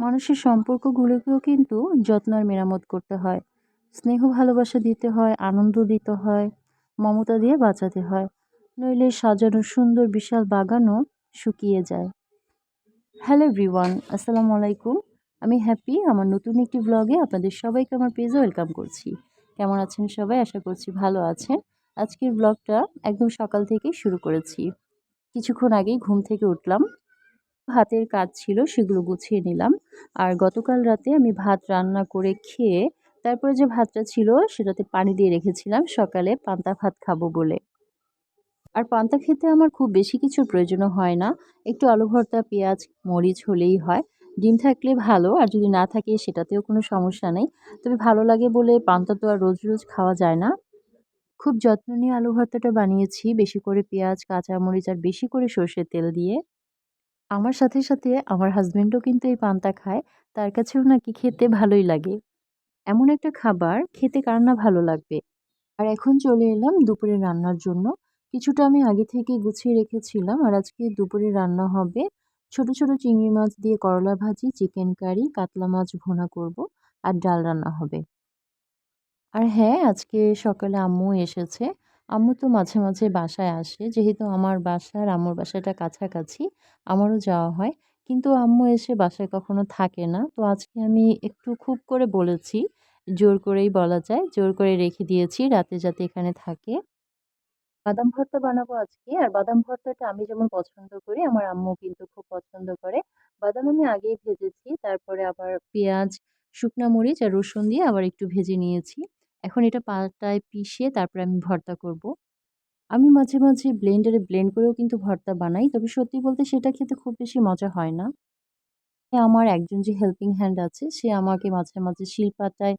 মানুষের সম্পর্কগুলোকেও কিন্তু যত্ন আর মেরামত করতে হয়। স্নেহ ভালোবাসা দিতে হয়, আনন্দ দিতে হয়, মমতা দিয়ে বাঁচাতে হয়। নইলে সাজানো সুন্দর বিশাল বাগানও শুকিয়ে যায়। হ্যালো এভরিওয়ান, আসসালামু আলাইকুম। আমি হ্যাপি, আমার নতুন একটি ব্লগে আপনাদের সবাইকে আমার পেজে ওয়েলকাম করছি। কেমন আছেন সবাই? আশা করছি ভালো আছেন। আজকের ব্লগটা একদম সকাল থেকেই শুরু করেছি। কিছুক্ষণ আগেই ঘুম থেকে উঠলাম হাতের কাজ ছিল সেগুলো গুছিয়ে নিলাম। আর গতকাল রাতে আমি ভাত রান্না করে খেয়ে তারপরে যে ভাতটা ছিল সেটাতে পানি দিয়ে রেখেছিলাম, সকালে পান্তা ভাত খাব বলে। আর পান্তা খেতে আমার খুব বেশি কিছুর প্রয়োজনও হয় না। একটু আলু ভর্তা, পেঁয়াজ, মরিচ হলেই হয়। ডিম থাকলে ভালো, আর যদি না থাকে সেটাতেও কোনো সমস্যা নেই। তবে ভালো লাগে বলে পান্তা তো আর রোজ রোজ খাওয়া যায় না। খুব যত্ন নিয়ে আলু ভর্তাটা বানিয়েছি, বেশি করে পেঁয়াজ, কাঁচামরিচ, আর বেশি করে সর্ষের তেল দিয়ে। আমার সাথে সাথে আমার হাজবেন্ডও কিন্তু এই পান্তা খায়। তার কাছেও নাকি খেতে ভালোই লাগে। এমন একটা খাবার খেতে কার না ভালো লাগবে। আর এখন চলে এলাম দুপুরে রান্নার জন্য। কিছুটা আমি আগে থেকে গুছিয়ে রেখেছিলাম আর আজকে দুপুরে রান্না হবে ছোট ছোট চিংড়ি মাছ দিয়ে করলা ভাজি, চিকেন কারি, কাতলা মাছ ভোনা করব আর ডাল রান্না হবে। আর হ্যাঁ আজকে সকালে আম্মু এসেছে। আম্মু তো মাঝে মাঝে বাসায় আসে। যেহেতু আমার বাসা আর আম্মুর বাসাটা কাছাকাছি, আমারও যাওয়া হয়। কিন্তু আম্মু এসে বাসায় কখনো থাকে না। তো আজকে আমি একটু খুব করে বলেছি, জোর করেই বলা যায়, জোর করে রেখে দিয়েছি, রাতে যাতে এখানে থাকে। বাদাম ভর্তা বানাবো আজকে। আর বাদাম ভর্তাটা আমি যেমন পছন্দ করি, আমার আম্মু কিন্তু খুব পছন্দ করে। বাদাম আমি আগেই ভেজেছি, তারপরে আবার পেঁয়াজ, শুকনা মরিচ আর রসুন দিয়ে আবার একটু ভেজে নিয়েছি। এখন এটা পাটায় পিষে তারপরে আমি ভর্তা করব। আমি মাঝে মাঝে ব্লেন্ডারে ব্লেন্ড করেও কিন্তু ভর্তা বানাই, তবে সত্যি বলতে সেটা খেতে খুব বেশি মজা হয় না। আমার একজন যে হেল্পিং হ্যান্ড আছে, সে আমাকে মাঝে মাঝে শিলপাটায়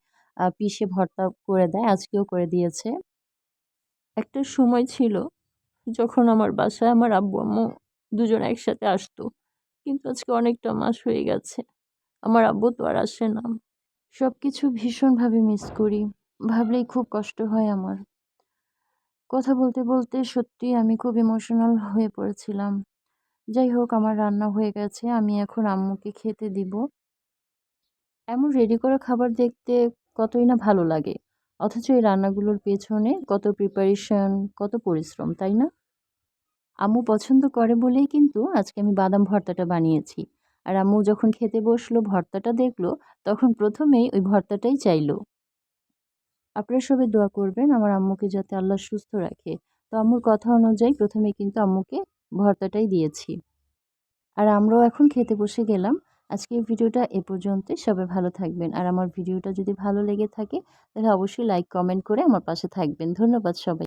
পিষে ভর্তা করে দেয়, আজকেও করে দিয়েছে। একটা সময় ছিল যখন আমার বাসায় আমার আব্বু, আম্মু দুজন একসাথে আসতো, কিন্তু আজকে অনেকটা মাস হয়ে গেছে। আমার আব্বু তো আর আসে না। সব কিছু ভীষণভাবে মিস করি। ভাবলেই খুব কষ্ট হয় আমার। কথা বলতে বলতে সত্যি আমি খুব ইমোশনাল হয়ে পড়েছিলাম। যাই হোক, আমার রান্না হয়ে গেছে, আমি এখন আম্মুকে খেতে দিব। এমন রেডি করা খাবার দেখতে কতই না ভালো লাগে। অথচ এই রান্নাগুলোর পেছনে কত প্রিপারেশন কত পরিশ্রম, তাই না? আম্মু পছন্দ করে বলেই কিন্তু আজকে আমি বাদাম ভর্তাটা বানিয়েছি। আর আম্মু যখন খেতে বসল, ভর্তাটা দেখল, তখন প্রথমেই ওই ভর্তাটাই চাইলো। আপনারা সবাই দোয়া করবেন, আমার আম্মুকে যাতে আল্লাহ সুস্থ রাখে। তো আম্মুর কথা অনুযায়ী প্রথমে কিন্তু আম্মুকে ভর্তাটাই দিয়েছি। আর আমরাও এখন খেতে বসে গেলাম। আজকের ভিডিওটা এ পর্যন্ত সবাই ভালো থাকবেন। আর আমার ভিডিওটা যদি ভালো লেগে থাকে, তাহলে অবশ্যই লাইক কমেন্ট করে আমার পাশে থাকবেন। ধন্যবাদ সবাই।